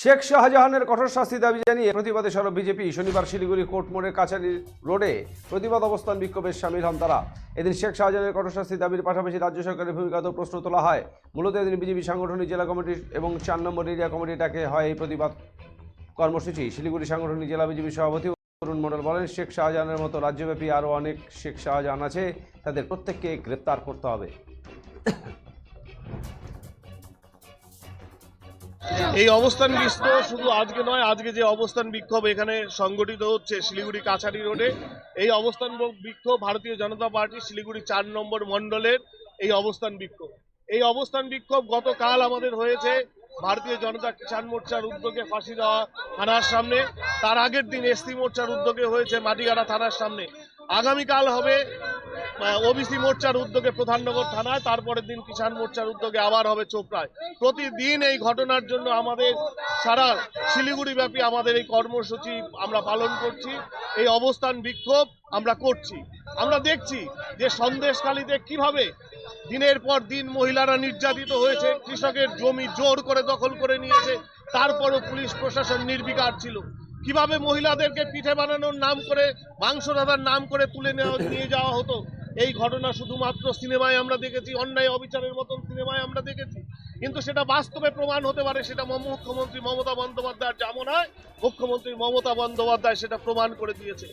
শেখ শাহজাহানের কঠোর শাস্তি দাবি জানিয়ে প্রতিবাদে সরব বিজেপি। শনিবার শিলিগুড়ি কোর্ট মোড়ের কাছারি রোডে প্রতিবাদ অবস্থান বিক্ষোভের সামিল হন তারা। এদিন শেখ শাহজাহানের কঠোর শাস্তি দাবির পাশাপাশি রাজ্য সরকারের ভূমিকাতেও প্রশ্ন তোলা হয়। মূলত এদিন বিজেপি সাংগঠনিক জেলা কমিটি এবং চার নম্বর এরিয়া কমিটি ডাকে হয় এই প্রতিবাদ কর্মসূচি। শিলিগুড়ি সাংগঠনিক জেলা বিজেপি সভাপতি অরুণ মণ্ডল বলেন, শেখ শাহজাহানের মতো রাজ্যব্যাপী আরও অনেক শেখ শাহজাহান আছে, তাদের প্রত্যেককে গ্রেপ্তার করতে হবে। এই অবস্থান বিক্ষোভ শুধু আজকে নয়, আজকে যে অবস্থান বিক্ষোভ এখানে সংগঠিত হচ্ছে শিলিগুড়ি কাছারি রোডে, এই অবস্থান বিক্ষোভ ভারতীয় জনতা পার্টি শিলিগুড়ি চার নম্বর মণ্ডলের এই অবস্থান বিক্ষোভ। এই অবস্থান বিক্ষোভ গতকাল আমাদের হয়েছে, ভারতীয় জনতা কিষাণ মোর্চার উদ্যোগে ফাঁসি দেওয়া থানার সামনে, তার আগের দিন এসসি মোর্চার উদ্যোগে হয়েছে মাটিগাড়া থানার সামনে। আগামীকাল হবে ওবিসি মোর্চার উদ্যোগে প্রধাননগর থানায়, তারপরের দিন কিষাণ মোর্চার উদ্যোগে আবার হবে চোপড়ায়। প্রতিদিন এই ঘটনার জন্য আমাদের সারা শিলিগুড়ি ব্যাপী আমাদের এই কর্মসূচি আমরা পালন করছি, এই অবস্থান বিক্ষোভ আমরা করছি। আমরা দেখছি যে সন্দেশখালীতে কীভাবে দিনের পর দিন মহিলারা নির্যাতিত হয়েছে, কৃষকের জমি জোর করে দখল করে নিয়েছে, তারপরও পুলিশ প্রশাসন নির্বিকার ছিল। কীভাবে মহিলাদেরকে পিঠে বানানোর নাম করে, মাংস দাদার নাম করে তুলে নেওয়া নিয়ে যাওয়া হতো? এই ঘটনা শুধুমাত্র সিনেমায় আমরা দেখেছি, অন্যায় অবিচারের মতন সিনেমায় আমরা দেখেছি। কিন্তু সেটা বাস্তবে প্রমাণ হতে পারে, সেটা মুখ্যমন্ত্রী মমতা বন্দ্যোপাধ্যায়ের যেমন হয়, মুখ্যমন্ত্রী মমতা বন্দ্যোপাধ্যায় সেটা প্রমাণ করে দিয়েছে।